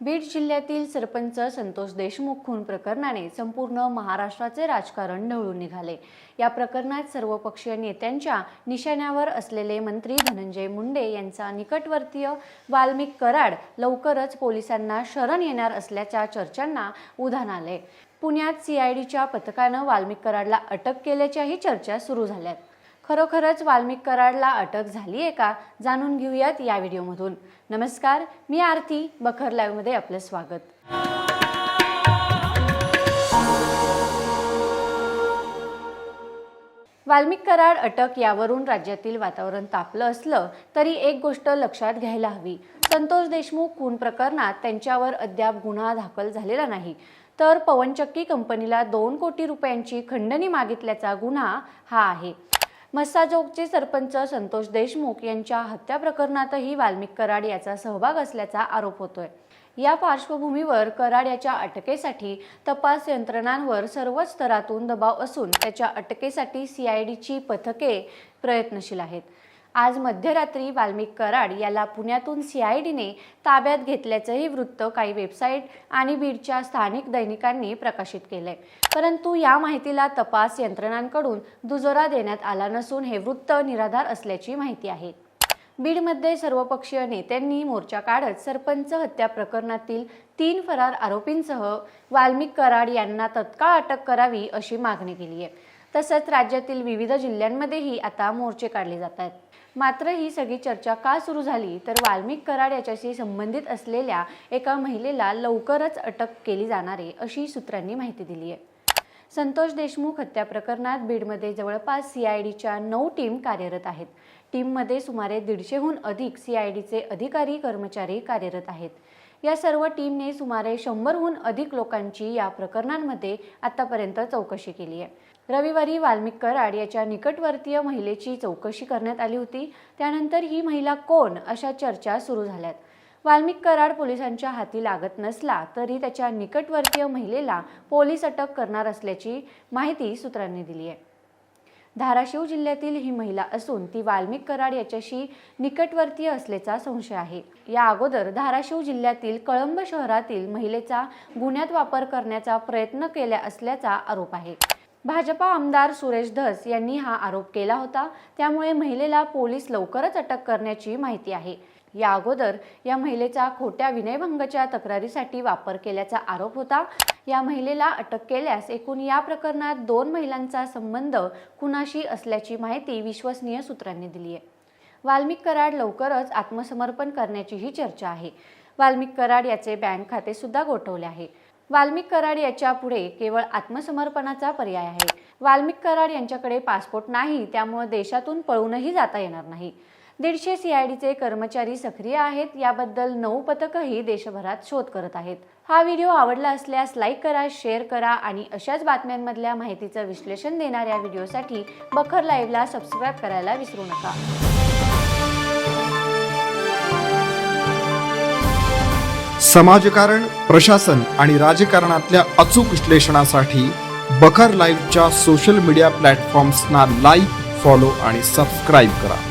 बीड जिल्ह्यातील सरपंच संतोष देशमुख खून प्रकरणाने संपूर्ण महाराष्ट्राचे राजकारण ढवळून निघाले. या प्रकरणात सर्वपक्षीय नेत्यांच्या निशाण्यावर असलेले मंत्री धनंजय मुंडे यांचा निकटवर्तीय वाल्मिक कराड लवकरच पोलिसांना शरण येणार असल्याच्या चर्चांना उधाण आले पुण्यात सीआयडीच्या पथकानं वाल्मिक कराडला अटक केल्याच्याही चर्चा सुरू झाल्यात. खरोखरच वाल्मिक कराडला अटक झाली आहे का जाणून घेऊयात या व्हिडिओमधून. नमस्कार मी आरती बखर लाईव्हमध्ये आपलं स्वागत. वाल्मिक कराड अटक यावरून राज्यातील वातावरण तापलं असलं तरी एक गोष्ट लक्षात घ्यायला हवी. संतोष देशमुख खून प्रकरणात त्यांच्यावर अद्याप गुन्हा दाखल झालेला नाही. तर पवनचक्की कंपनीला दोन कोटी रुपयांची खंडणी मागितल्याचा गुन्हा हा आहे. मस्साजोगचे सरपंच संतोष देशमुख यांच्या हत्या प्रकरणातही वाल्मिक कराड याचा सहभाग असल्याचा आरोप होतोय. या पार्श्वभूमीवर कराड याच्या अटकेसाठी तपास यंत्रणांवर सर्वच स्तरातून दबाव असून त्याच्या अटकेसाठी सीआयडीची पथके प्रयत्नशील आहेत. आज मध्यरात्री वाल्मिक कराड याला पुण्यातून सीआयडीने ताब्यात घेतल्याचंही वृत्त काही वेबसाईट आणि बीडच्या स्थानिक दैनिकांनी प्रकाशित केलंय. परंतु या माहितीला तपास यंत्रणांकडून दुजोरा देण्यात आला नसून हे वृत्त निराधार असल्याची माहिती आहे. बीडमध्ये सर्वपक्षीय नेत्यांनी मोर्चा काढत सरपंच हत्या प्रकरणातील तीन फरार आरोपींसह वाल्मिक कराड यांना तत्काळ अटक करावी अशी मागणी केली आहे तसंच राज्यातील विविध जिल्ह्यांमध्येही आता मोर्चे काढले जात आहेत. मात्र ही सगळी चर्चा का सुरू झाली तर वाल्मिक कराड याच्याशी संबंधित असलेल्या एका महिलेला लवकरच अटक केली जाणार आहे अशी सूत्रांनी माहिती दिली आहे. संतोष देशमुख हत्या प्रकरणात बीडमध्ये जवळपास सीआयडीच्या नऊ टीम कार्यरत आहेत. टीममध्ये सुमारे दीडशेहून अधिक सीआयडीचे अधिकारी कर्मचारी कार्यरत आहेत. या सर्व टीमने सुमारे शंभरहून अधिक लोकांची या प्रकरणांमध्ये आतापर्यंत चौकशी केली आहे. रविवारी वाल्मिक कराड याच्या निकटवर्तीय महिलेची चौकशी करण्यात आली होती. त्यानंतर ही महिला कोण अशा चर्चा सुरू झाल्यात. वाल्मिक कराड पोलिसांच्या हाती लागत नसला तरी त्याच्या निकटवर्तीय महिलेला पोलीस अटक करणार असल्याची माहिती सूत्रांनी दिली आहे. धाराशिव जिल्ह्यातील ही महिला असून ती वाल्मिक कराड याच्याशी निकटवर्तीय असल्याचा संशय आहे. या अगोदर धाराशिव जिल्ह्यातील कळंब शहरातील महिलेचा गुन्ह्यात वापर करण्याचा प्रयत्न केला असल्याचा आरोप आहे. भाजपा आमदार सुरेश धस यांनी हा आरोप केला होता. त्यामुळे महिलेला पोलीस लवकरच अटक करण्याची माहिती आहे. या अगोदर या महिलेचा खोट्या विनयभंगाच्या तक्रारीसाठी वापर केल्याचा आरोप होता. या महिलेला अटक केल्यास एकूण या प्रकरणात दोन महिलांचा संबंध कुणाशी असल्याची माहिती विश्वसनीय सूत्रांनी दिली आहे वाल्मिक कराड लवकरच आत्मसमर्पण करण्याचीही चर्चा आहे. वाल्मिक कराड याचे बँक खाते सुद्धा गोठवले आहे. वाल्मिक कराड याच्यापुढे केवळ आत्मसमर्पणाचा पर्याय आहे. वाल्मिक कराड यांच्याकडे पासपोर्ट नाही त्यामुळे देशातून पळूनही जाता येणार नाही. दीडशे सीआयडीचे कर्मचारी सक्रिय आहेत याबद्दल नऊ पथकही देशभरात शोध करत आहेत. हा व्हिडिओ आवडला असल्यास लाईक करा शेअर करा आणि अशाच बातम्यांमधल्या माहितीचं विश्लेषण देणाऱ्या व्हिडिओसाठी बखर लाईव्हला सबस्क्राईब करायला विसरू नका. समाजकारण प्रशासन आणि राजकारणातल्या अचूक विश्लेषणासाठी बखर लाईव्हच्या सोशल मीडिया प्लॅटफॉर्म्सना लाईक फॉलो आणि सबस्क्राईब करा.